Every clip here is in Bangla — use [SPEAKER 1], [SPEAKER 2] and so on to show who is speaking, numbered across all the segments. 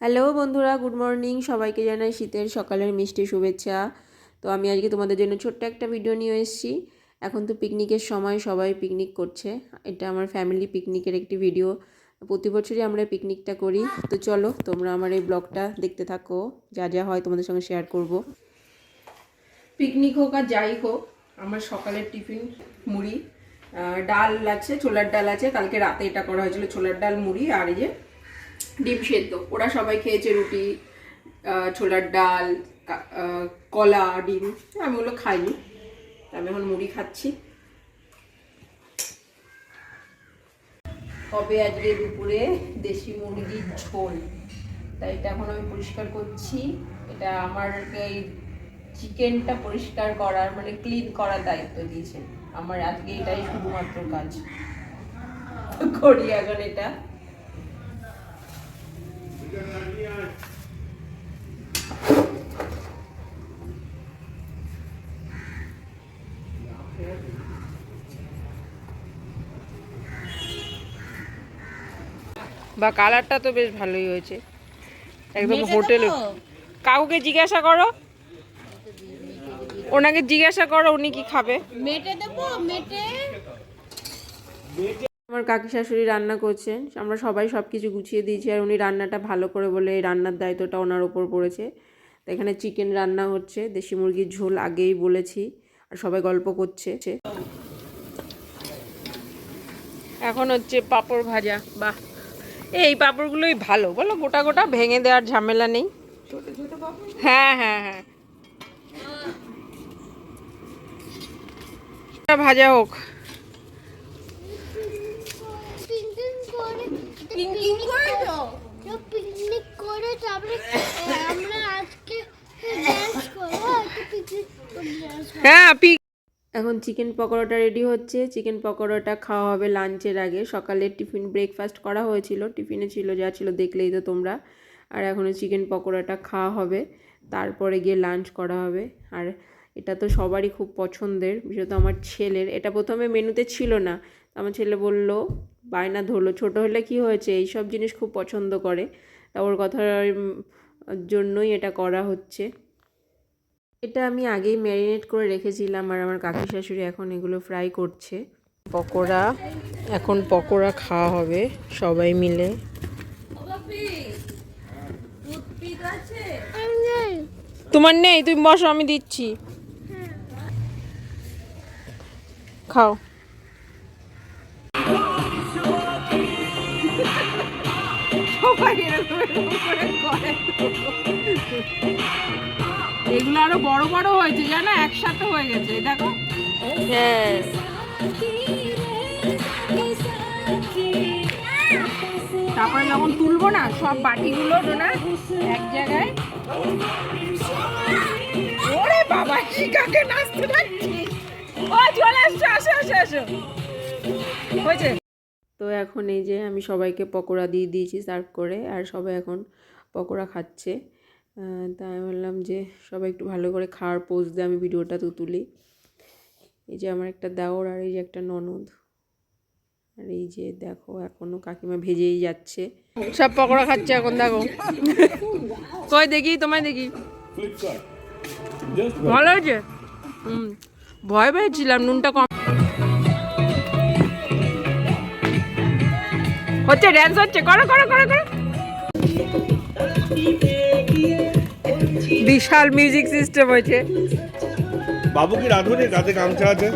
[SPEAKER 1] হ্যালো বন্ধুরা, গুড মর্নিং। সবাইকে জানাই শীতের সকালের মিষ্টি শুভেচ্ছা। তো আমি আজকে তোমাদের জন্য ছোট্ট একটা ভিডিও নিয়ে এসেছি। এখন তো পিকনিকের সময়, সবাই পিকনিক করছে। এটা আমার ফ্যামিলি পিকনিকের একটি ভিডিও। প্রতি বছরই আমরা পিকনিকটা করি। তো চলো, তোমরা আমার এই ব্লগটা দেখতে থাকো। যা যা হয় তোমাদের সঙ্গে শেয়ার করব। পিকনিক হোক আর যাই হোক, আমার সকালের টিফিন মুড়ি। ডাল আছে, ছোলার ডাল আছে। কালকে রাতে এটা করা হয়েছিল ছোলার ডাল মুড়ি আর এই যে ডিম সেদ্ধ। ওরা সবাই খেয়েছে রুটি ছোলার ডাল কলা, ডিম। আমি ওগুলো খাইনি। আমি এখন মুড়ি খাচ্ছি। হবে আজকে দুপুরে দেশি মুরগির ঝোল? তাই এটা এখন আমি পরিষ্কার করছি। এটা আমার এই চিকেনটা পরিষ্কার করার মানে ক্লিন করার দায়িত্ব দিয়েছে। আমার আজকে এটাই শুধুমাত্র কাজ। করি এখন এটা। বা কালারটা তো বেশ ভালোই হয়েছে। একদম হোটেলে কাকুকে জিজ্ঞাসা করো। ওনাকে জিজ্ঞাসা করো উনি কি খাবে।
[SPEAKER 2] মেটে দেবো মেটে
[SPEAKER 1] আমার কাকি শাশুড়ি রান্না করছেন। আমরা সবাই সব কিছু গুছিয়ে দিয়েছি আর উনি রান্নাটা ভালো করে বলে এই রান্নার দায়িত্বটা ওনার ওপর পড়েছে। তো এখানে চিকেন রান্না হচ্ছে দেশি মুরগির ঝোল আগেই বলেছি আর সবাই গল্প করছে। এখন হচ্ছে পাঁপড় ভাজা। বাহ। এই পাঁপড়গুলোই ভালো। বলো, গোটা গোটা ভেঙে দেওয়ার ঝামেলা নেই। হ্যাঁ হ্যাঁ হ্যাঁ। ভাজা হোক। হ্যাঁ এখন চিকেন পকোড়াটা রেডি হচ্ছে। চিকেন পকোড়াটা খাওয়া হবে লাঞ্চের আগে। সকালে টিফিন ব্রেকফাস্ট করা হয়েছিল। টিফিনে ছিল, যা ছিল দেখলেই তো তোমরা। আর এখনও চিকেন পকোড়াটা খাওয়া হবে। তারপরে গিয়ে লাঞ্চ করা হবে। আর এটা তো সবারই খুব পছন্দের বিশেষত আমার ছেলের। এটা প্রথমে মেনুতে ছিল না। আমার ছেলে বলল, বায়না ধরলো, ছোট হলে কি হয়েছে? এই সব জিনিস খুব পছন্দ করে। তা ওর কথার জন্যই এটা করা হচ্ছে। এটা আমি আগেই ম্যারিনেট করে রেখেছিলাম আর আমার কাকি শাশুড়ি এখন এগুলো ফ্রাই করছে। পকোড়া এখন পকোড়া খাওয়া হবে সবাই মিলে। তোমার নেই? তুমি বসো আমি দিচ্ছি। খাও। সবাই এরকম করে। এগুলো আরও বড় বড় হয়েছে, জানো? একসাথে হয়ে গেছে দেখো। হ্যাঁ তারপরে যখন তুলবো না, সব বাটিগুলো না এক জায়গায়। ওরে বাবা শিকাকে নাচতে লাগছি ও, চলে আসছো, আসো আসো আসো। হয়েছে? তো এখন এই যে আমি সবাইকে পকোড়া দিয়ে দিয়েছি, সার্ভ করে, আর সবাই এখন পকোড়া খাচ্ছে। তাই আমি বললাম যে সবাই একটু ভালো করে খাওয়ার পোজ দিয়ে আমি ভিডিওটা তো তুলি। এই যে আমার একটা দেওর আর এই যে একটা ননদ। আর এই যে দেখো, এখনও কাকিমা ভেজেই যাচ্ছে। সব পকোড়া খাচ্ছে এখন, দেখো। কই দেখি, তোমায় দেখি। ভালো হয়েছে? হুম, ভয় পেয়েছিলাম, নুনটা কম। হচ্ছে ড্যান্স হচ্ছে। করো করো করো করো। বিশাল মিউজিক সিস্টেম হয়েছে।
[SPEAKER 3] বাবু কি রাঁধুনি? রাতে গামছা আছে?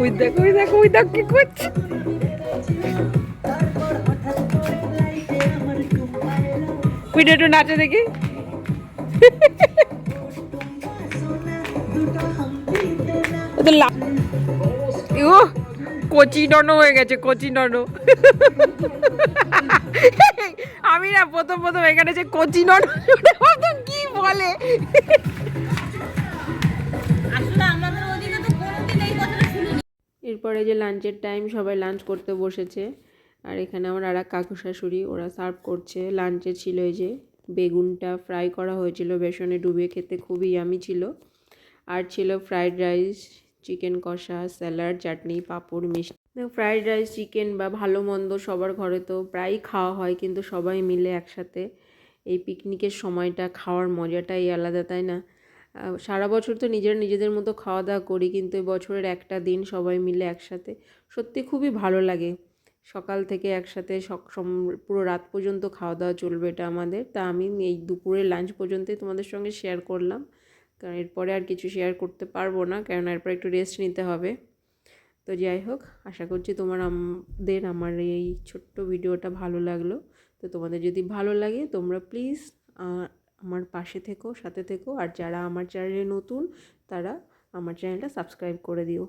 [SPEAKER 1] ওই দেখো ওই দেখো ওই দেখো কি করছে? ওইটা একটু নাচে দেখি। ও তো কচি ননো হয়ে গেছে কচি ননো। আমি না প্রথম প্রথম এখানে যে কচি ভাবতাম কি বলে?
[SPEAKER 2] আসলে আমাদের ওদিকে তো কোনোদিন এই কথাটা শুনিনি।
[SPEAKER 1] এরপরে যে লাঞ্চের টাইম সবাই লাঞ্চ করতে বসেছে। আর এখানে আমার আর এক কাকু শাশুড়ি ওরা সার্ভ করছে। লাঞ্চে ছিল এই যে বেগুনটা ফ্রাই করা হয়েছিল বেসনে ডুবিয়ে খেতে খুবই ইয়ামি ছিল। আর ছিল ফ্রাইড রাইস চিকেন কষা স্যালাড চাটনি, পাঁপড়, মিষ্টি। ফ্রাইড রাইস চিকেন বা ভালো মন্দ সবার ঘরে তো প্রায়ই খাওয়া হয়, কিন্তু সবাই মিলে একসাথে এই পিকনিকের সময়টা খাওয়ার মজাটাই আলাদা, তাই না? সারা বছর তো নিজেরা নিজেদের মতো খাওয়া দাওয়া করি, কিন্তু এই বছরের একটা দিন সবাই মিলে একসাথে সত্যি খুবই ভালো লাগে। সকাল থেকে একসাথে পুরো রাত পর্যন্ত খাওয়া দাওয়া চলবে এটা আমাদের। তা আমি এই দুপুরে লাঞ্চ পর্যন্তই তোমাদের সঙ্গে শেয়ার করলাম। কারণ এরপরে আর কিছু শেয়ার করতে পারব না কারণ এরপর একটু রেস্ট নিতে হবে। তো যাই হোক, আশা করছি তোমার আমাদের আমার এই ছোট্ট ভিডিওটা ভালো লাগল। তো তোমাদের যদি ভালো লাগে, তোমরা প্লিজ আমার পাশে থেকো, সাথে থেকো। আর যারা আমার চ্যানেলে নতুন, তারা আমার চ্যানেলটা সাবস্ক্রাইব করে দিও।